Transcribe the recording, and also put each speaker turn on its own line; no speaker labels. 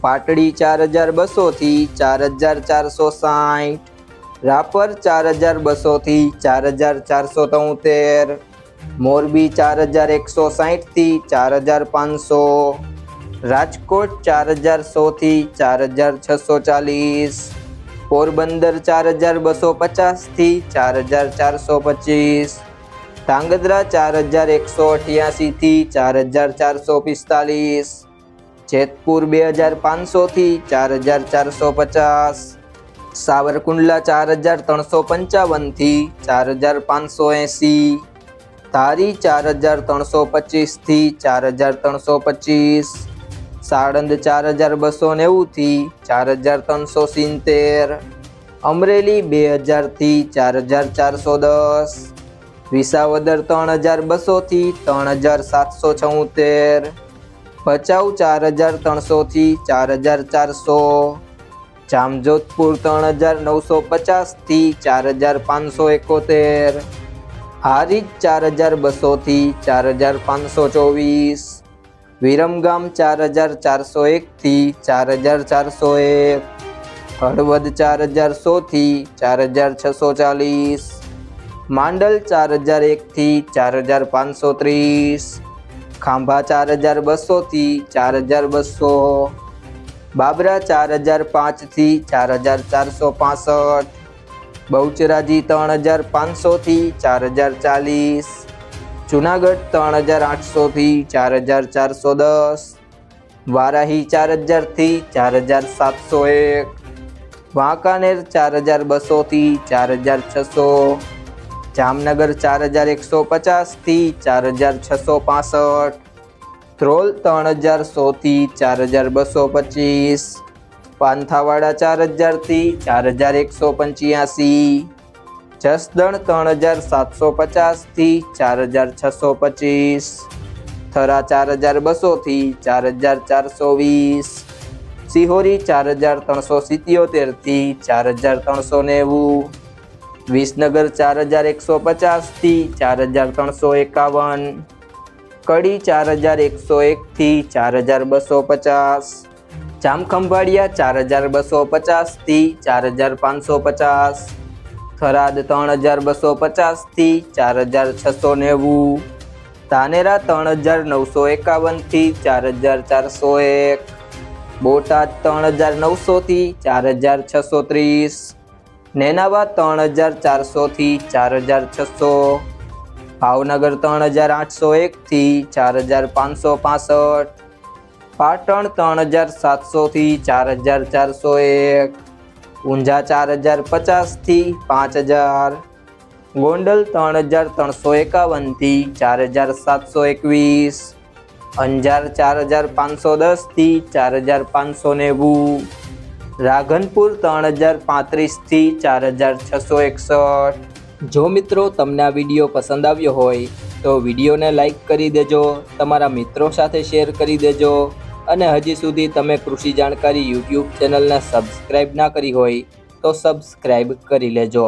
પાટડી ચાર હજાર બસોથી ચાર હજાર ચારસો સાઠ રાપર ચાર હજાર બસોથી ચાર હજાર ચારસો તોતેર મોરબી ચાર હજાર એકસો સાઠથી ચાર હજાર પાંચસો રાજકોટ ચાર હજાર સોથી ચાર હજાર છસો ચાલીસ પોરબંદર ચાર હજાર બસો પચાસથી ચાર હજાર ચારસો પચીસ ધાંગધ્રા ચાર હજાર એકસો અઠ્યાસીથી ચાર હજાર ચારસો પિસ્તાલીસ જેતપુર બે હજાર પાંચસોથી ચાર હજાર ચારસો પચાસ. સાવરકુંડલા ચાર હજાર ત્રણસો પંચાવનથી ચાર હજાર પાંચસો એંસી. ધારી ચાર હજાર ત્રણસો પચીસથી ચાર હજાર ત્રણસો પચીસ. સાળંદ ચાર હજાર બસો નેવુંથી ચાર હજાર ત્રણસો સિત્તેર. અમરેલી બે હજારથી ચાર હજાર ચારસો દસ. વિસાવદર ત્રણ હજાર બસોથી ત્રણ હજાર સાતસો છોતેર. ભચાઉ ચાર હજાર ત્રણસોથી ચાર હજાર ચારસો જામજોધપુર ત્રણ હજાર નવસો પચાસથી ચાર હજાર પાંચસો એકોતેર હારીજ ચાર હજાર બસોથી ચાર હજાર પાંચસો ચોવીસ વિરમગામ ચાર હજાર ચારસો એકથી ચાર હજાર ચારસો એક હળવદ ચાર હજાર સોથી ચાર હજાર છસો ચાલીસ માંડલ ચાર હજાર એકથી ચાર હજાર પાંચસો ત્રીસ ખાંભા ચાર હજાર બસોથી ચાર હજાર બસો, બાબરા ચાર હજાર પાંચથી ચાર હજાર ચારસો પાસઠ, બહુચરાજી ત્રણ હજાર પાંચસોથી ચાર હજાર ચાલીસ, જુનાગઢ ત્રણ હજાર આઠસોથી ચાર હજાર ચારસો દસ, વારાહી ચાર હજારથી ચાર હજાર સાતસો એક, વાંકાનેર ચાર હજાર બસોથી ચાર હજાર છસો જામનગર ચાર હજાર એકસો પચાસથી ચાર હજાર છસો પાસઠ ધ્રોલ ત્રણ હજાર સોથી ચાર હજાર બસો પચીસ પાંથાવાડા ચાર હજારથી ચાર હજાર એકસો પંચ્યાસી જસદણ ત્રણ હજાર સાતસો પચાસથી ચાર હજાર છસો પચીસ થરા ચાર હજાર બસોથી ચાર હજાર ચારસો વીસ સિહોરી ચાર હજાર ત્રણસો સિત્યોતેરથી ચાર હજાર ત્રણસો નેવું વિસનગર ચાર હજાર એકસો પચાસથી ચાર હજાર ત્રણસો એકાવન. કડી ચાર હજાર એકસો એકથી ચાર હજાર બસો પચાસ. જામખંભાળિયા ચાર હજાર બસો પચાસથી ચાર હજાર પાંચસો પચાસ. થરાદ ત્રણ હજાર બસો પચાસથી ચાર હજાર છસો નેવું. ધાનેરા ત્રણ હજાર નવસો એકાવનથી ચાર હજાર ચારસો એક. બોટાદ ત્રણ હજાર નવસોથી ચાર હજાર છસો ત્રીસ. નેનાવા ત્રણ હજાર ચારસોથી ચાર હજાર છસો. ભાવનગર ત્રણ હજાર આઠસો એકથી ચાર હજાર પાંચસો પાસઠ. પાટણ ત્રણ હજાર સાતસોથી ચાર હજાર ચારસો એક. ઊંઝા ચાર હજાર પચાસથી પાંચ હજાર. ગોંડલ ત્રણ હજાર ત્રણસો એકાવનથી ચાર હજાર સાતસો એકવીસ. અંજાર ચાર હજાર પાંચસો દસથી ચાર હજાર પાંચસો નેવું. રાધનપુર ત્રણ હજાર પાંત્રીસથી ચાર હજાર છસો એકસઠ. જો મિત્રો તમને આ વીડિયો પસંદ આવ્યો હોય, તો વિડીયોને લાઈક કરી દેજો, તમારા મિત્રો સાથે શેર કરી દેજો, અને હજી સુધી તમે કૃષિ જાણકારી યુટ્યુબ ચેનલને સબસ્ક્રાઈબ ના કરી હોય, તો સબસ્ક્રાઈબ કરી લેજો.